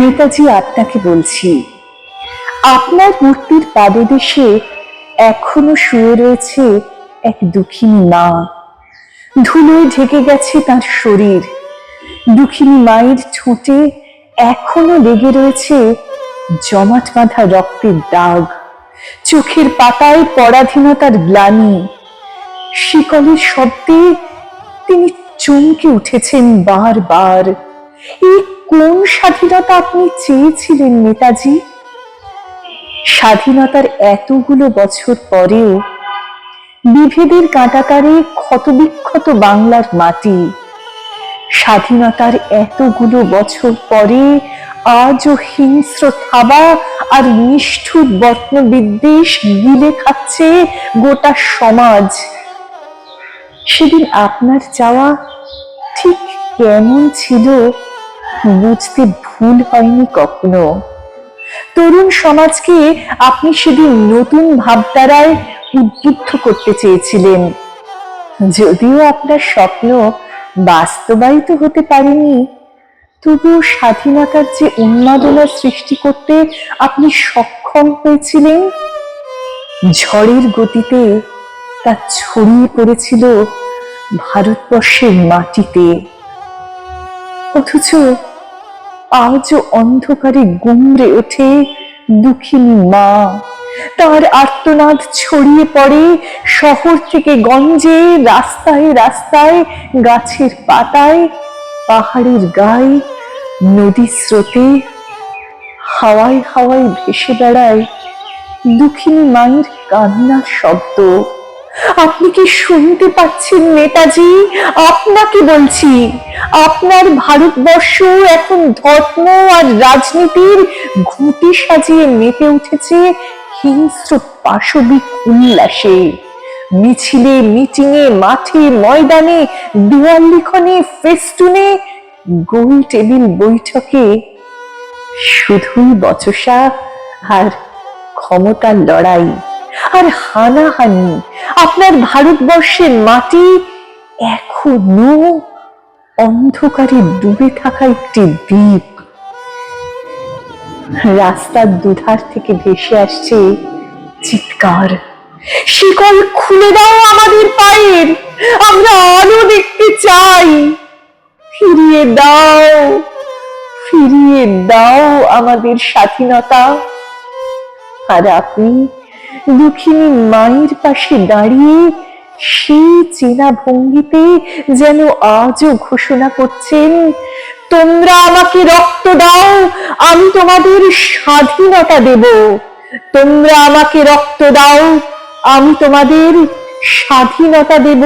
নেতাজি আপনাকে বলছি, আপনার মূর্তির পাদদেশে এখনও শুয়ে রয়েছে এক দুঃখিনী মা। ধুলোয় ঢেকে গেছে তার শরীর। দুঃখিনী মায়ের ঠোঁটে এখনও লেগে রয়েছে জমাট বাঁধা রক্তের দাগ। চোখের পাতায় পরাধীনতার গ্লানি। শিকলের শব্দে তিনি চমকে উঠেছেন বারবার। এই কোন স্বাধীনতা আপনি চেয়েছিলেন নেতাজি? স্বাধীনতার এতগুলো বছর পরেও বিভেদের কাঁটাতারে ক্ষতবিক্ষত বাংলার মাটি। স্বাধীনতার এতগুলো বছর পরে আজও হিংস্র থাবা আর নিষ্ঠুর বর্ণ বিদ্বেষ গিলে খাচ্ছে গোটা সমাজ। সেদিন আপনার চাওয়া ঠিক কেমন ছিল? বুঝতে ভুল হয়নি কখনো? তরুণ সমাজকে আপনি সেদিন নতুন ভাবধারায় উদ্বুদ্ধ করতে চেয়েছিলেন। যদিও আপনার স্বপ্ন বাস্তবায়িত হতে পারেনি, তবুও স্বাধীনতার যে উন্মাদনা সৃষ্টি করতে আপনি সক্ষম হয়েছিলেন, ঝড়ের গতিতে তা ছড়িয়ে পড়েছিল ভারতবর্ষের মাটিতে। অথচ আজও অন্ধকারে গুমড়ে ওঠে দুঃখিনী মা। তার আর্তনাদ ছড়িয়ে পড়ে শহর থেকে গঞ্জে, রাস্তায় রাস্তায়, গাছের পাতায়, পাহাড়ের গায়ে নদী স্রোতে, হাওয়ায় হাওয়ায় ভেসে বেড়ায় দুঃখিনী মায়ের কান্নার শব্দ। আপনি কি শুনতে পাচ্ছেন নেতাজি? আপনাকে বলছি, আপনার ভারতবর্ষ এখন ধর্ম আর রাজনীতির ঘুঁটি সাজিয়ে মেতে উঠেছে হিংস্র পাশবিক উল্লাসে। মিছিলে, মিটিংয়ে, মাঠে, ময়দানে দেওয়াল লিখনে, ফেস্টুনে, গোল টেবিল বৈঠকে শুধুই বচসা আর ক্ষমতার লড়াই। আর হানাহানি। আপনার ভারতবর্ষের মাটি এখনও অন্ধকারে ডুবে থাকা একটি দ্বীপ। রাস্তার দুধার থেকে ভেসে আসছে চিৎকার। শিকল খুলে দাও আমাদের পায়ের। আমরা আলো দেখতে চাই। ফিরিয়ে দাও ফিরিয়ে দাও আমাদের স্বাধীনতা। আর আপনি দুঃখিনী মায়ের পাশে দাঁড়িয়ে সেই চেনা ভঙ্গিতে যেন আজও ঘোষণা করছেন, তোমরা আমাকে রক্ত দাও, আমি তোমাদের স্বাধীনতা দেব। তোমরা আমাকে রক্ত দাও, আমি তোমাদের স্বাধীনতা দেব।